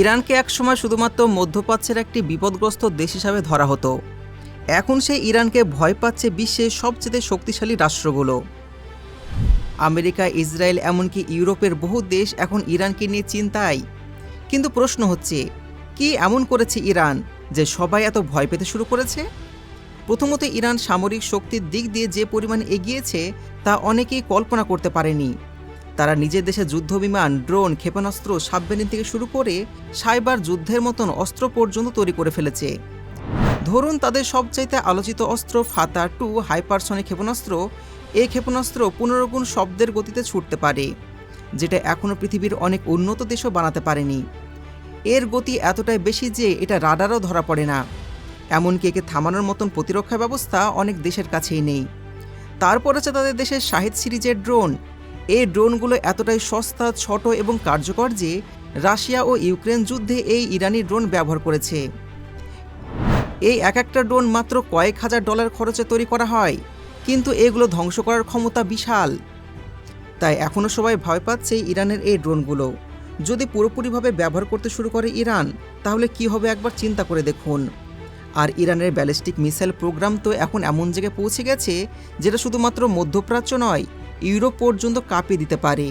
ইরানকে একসময় শুধুমাত্র মধ্যপ্রাচ্যের একটি বিপদগ্রস্ত দেশ হিসাবে ধরা হতো। এখন সে ইরানকে ভয় পাচ্ছে বিশ্বের সবচেয়ে শক্তিশালী রাষ্ট্রগুলো। আমেরিকা, ইসরায়েল, এমনকি ইউরোপের বহু দেশ এখন ইরানকে নিয়ে চিন্তায়। কিন্তু প্রশ্ন হচ্ছে, কি এমন করেছে ইরান যে সবাই এত ভয় পেতে শুরু করেছে? প্রথমত, ইরান সামরিক শক্তির দিক দিয়ে যে পরিমাণ এগিয়েছে তা অনেকেই কল্পনা করতে পারেনি। তারা নিজের দেশে যুদ্ধবিমান, ড্রোন, ক্ষেপণাস্ত্র, সাবমেরিন থেকে শুরু করে সাইবার যুদ্ধের মতন অস্ত্র পর্যন্ত তৈরি করে ফেলেছে। ধরুন তাদের সবচাইতে আলোচিত অস্ত্র ফাতা টু, হাইপারসনিক ক্ষেপণাস্ত্র। এই ক্ষেপণাস্ত্র পনেরো গুণ শব্দের গতিতে ছুটতে পারে, যেটা এখনও পৃথিবীর অনেক উন্নত দেশও বানাতে পারেনি। এর গতি এতটাই বেশি যে এটা রাডারও ধরা পড়ে না। এমনকি একে থামানোর মতন প্রতিরক্ষা ব্যবস্থা অনেক দেশের কাছেই নেই। তারপর আছে তাদের দেশের শাহিদ সিরিজের ড্রোন এই ড্রোনগুলো এতটাই সস্তা, ছোট এবং কার্যকর যে রাশিয়া ও ইউক্রেন যুদ্ধে এই ইরানি ড্রোন ব্যবহার করেছে। এই এক একটা ড্রোন মাত্র কয়েক হাজার ডলার খরচে তৈরি করা হয়, কিন্তু এগুলো ধ্বংস করার ক্ষমতা বিশাল। তাই এখনও সবাই ভয় পাচ্ছে ইরানের এই ড্রোনগুলো। যদি পুরোপুরিভাবে ব্যবহার করতে শুরু করে ইরান, তাহলে কি হবে একবার চিন্তা করে দেখুন। আর ইরানের ব্যালিস্টিক মিসাইল প্রোগ্রাম তো এখন এমন জায়গায় পৌঁছে গেছে, যেটা শুধুমাত্র মধ্যপ্রাচ্য নয় ইউরোপ পর্যন্ত কাঁপিয়ে দিতে পারে।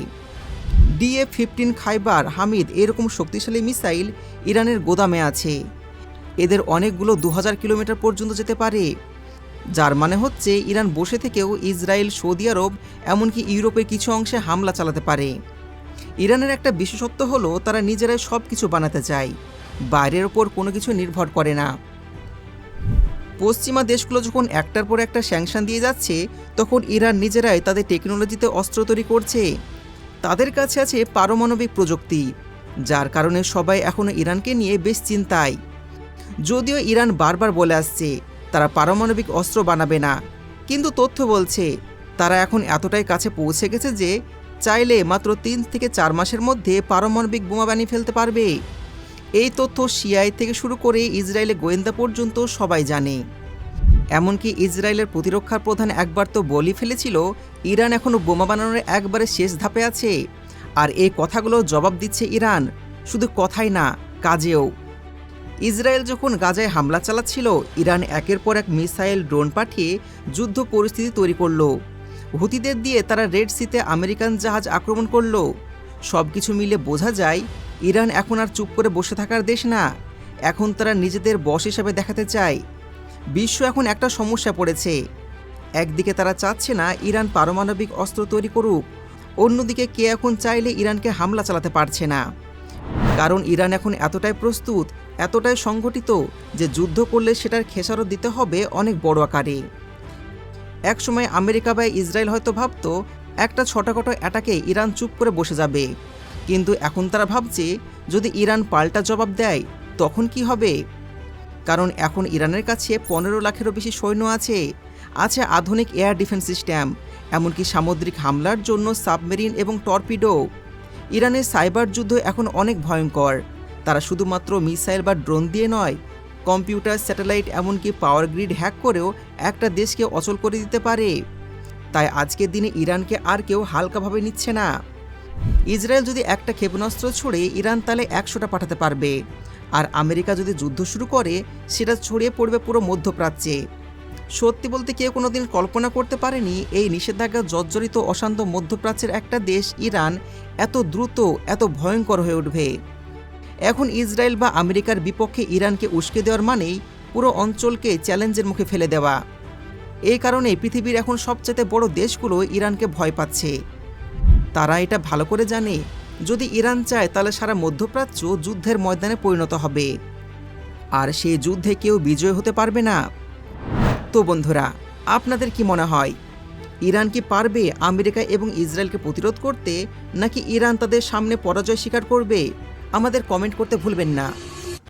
ডিএ ফিফটিন খাইবার হামিদ এরকম শক্তিশালী মিসাইল ইরানের গোদামে আছে। এদের অনেকগুলো দু হাজার কিলোমিটার পর্যন্ত যেতে পারে। যার মানে হচ্ছে ইরান বসে থেকেও ইসরায়েল, সৌদি আরব, এমনকি ইউরোপের কিছু অংশে হামলা চালাতে পারে। ইরানের একটা বিশেষত্ব হলো তারা নিজেরাই সব কিছু বানাতে চায়। বাইরের ওপর কোনো কিছু নির্ভর করে না। পশ্চিমা দেশগুলো যখন একটার পর একটা স্যাংশন দিয়ে যাচ্ছে, তখন ইরান নিজেরাই তাদের টেকনোলজিতে অস্ত্র তৈরি করছে। তাদের কাছে আছে পারমাণবিক প্রযুক্তি, যার কারণে সবাই এখনও ইরানকে নিয়ে বেশ চিন্তায়। যদিও ইরান বারবার বলে আসছে, তারা পারমাণবিক অস্ত্র বানাবে না, কিন্তু তথ্য বলছে, তারা এখন এতটাই কাছে পৌঁছে গেছে যে, চাইলে মাত্র তিন থেকে চার মাসের মধ্যে পারমাণবিক বোমা বানিয়ে ফেলতে পারবে। এই তথ্য সিআই থেকে শুরু করে ইসরায়েলের গোয়েন্দা পর্যন্ত সবাই জানে। এমনকি ইসরায়েলের প্রতিরক্ষার প্রধান একবার তো বলি ফেলেছিল, ইরান এখনও বোমা বানানোর একবারে শেষ ধাপে আছে। আর এই কথাগুলো জবাব দিচ্ছে ইরান, শুধু কথাই না, কাজেও। ইসরায়েল যখন গাজায় হামলা চালাচ্ছিল, ইরান একের পর এক মিসাইল ড্রোন পাঠিয়ে যুদ্ধ পরিস্থিতি তৈরি করল। হুতিদের দিয়ে তারা রেড সিতে আমেরিকান জাহাজ আক্রমণ করল। সব কিছু মিলে বোঝা যায় ইরান এখন আর চুপ করে বসে থাকার দেশ না। এখন তারা নিজেদের বস হিসাবে দেখাতে চায়। বিশ্ব এখন একটা সমস্যা পড়েছে। একদিকে তারা চাচ্ছে না ইরান পারমাণবিক অস্ত্র তৈরি করুক, অন্যদিকে কে এখন চাইলে ইরানকে হামলা চালাতে পারছে না। কারণ ইরান এখন এতটাই প্রস্তুত, এতটাই সংগঠিত যে যুদ্ধ করলে সেটার খেসারত দিতে হবে অনেক বড় আকারে। একসময় আমেরিকা বা ইসরায়েল হয়তো ভাবত, একটা ছোটখাটো অ্যাটাকে ইরান চুপ করে বসে যাবে। কিন্তু এখন তারা ভাবছে, যদি ইরান পাল্টা জবাব দেয়, তখন কি হবে? কারণ এখন ইরানের কাছে পনেরো লাখেরও বেশি সৈন্য আছে। আছে আধুনিক এয়ার ডিফেন্স সিস্টেম, এমনকি সামুদ্রিক হামলার জন্য সাবমেরিন এবং টর্পিডো। ইরানের সাইবার যুদ্ধ এখন অনেক ভয়ঙ্কর। তারা শুধুমাত্র মিসাইল বা ড্রোন দিয়ে নয়, কম্পিউটার, স্যাটেলাইট, এমনকি পাওয়ার গ্রিড হ্যাক করেও একটা দেশকে অচল করে দিতে পারে। তাই আজকের দিনে ইরানকে আর কেউ হালকাভাবে নিচ্ছে না। ইসরায়েল যদি একটা ক্ষেপণাস্ত্র ছড়ে ইরান তাহলে একশোটা পাঠাতে পারবে। আর আমেরিকা যদি যুদ্ধ শুরু করে, সেটা ছড়িয়ে পড়বে পুরো মধ্যপ্রাচ্যে। সত্যি বলতে কেউ কোনোদিন কল্পনা করতে পারেনি এই নিষেধাজ্ঞা জর্জরিত অশান্ত মধ্যপ্রাচ্যের একটা দেশ, ইরান, এত দ্রুত, এত ভয়ঙ্কর হয়ে উঠবে। এখন ইসরায়েল বা আমেরিকার বিপক্ষে ইরানকে উস্কে দেওয়ার মানেই পুরো অঞ্চলকে চ্যালেঞ্জের মুখে ফেলে দেওয়া। এই কারণে পৃথিবীর এখন সবচেয়ে বড় দেশগুলো ইরানকে ভয় পাচ্ছে। তারা এটা ভালো করে জানে। যদি ইরান চায়, তাহলে সারা মধ্যপ্রাচ্য যুদ্ধের ময়দানে পরিণত হবে। আর সেই যুদ্ধে কেউ বিজয় হতে পারবে না। তো বন্ধুরা, আপনাদের কি মনে হয়, ইরান কি পারবে আমেরিকা এবং ইসরায়েলকে প্রতিরোধ করতে, নাকি ইরান তাদের সামনে পরাজয় স্বীকার করবে? আমাদের কমেন্ট করতে ভুলবেন না।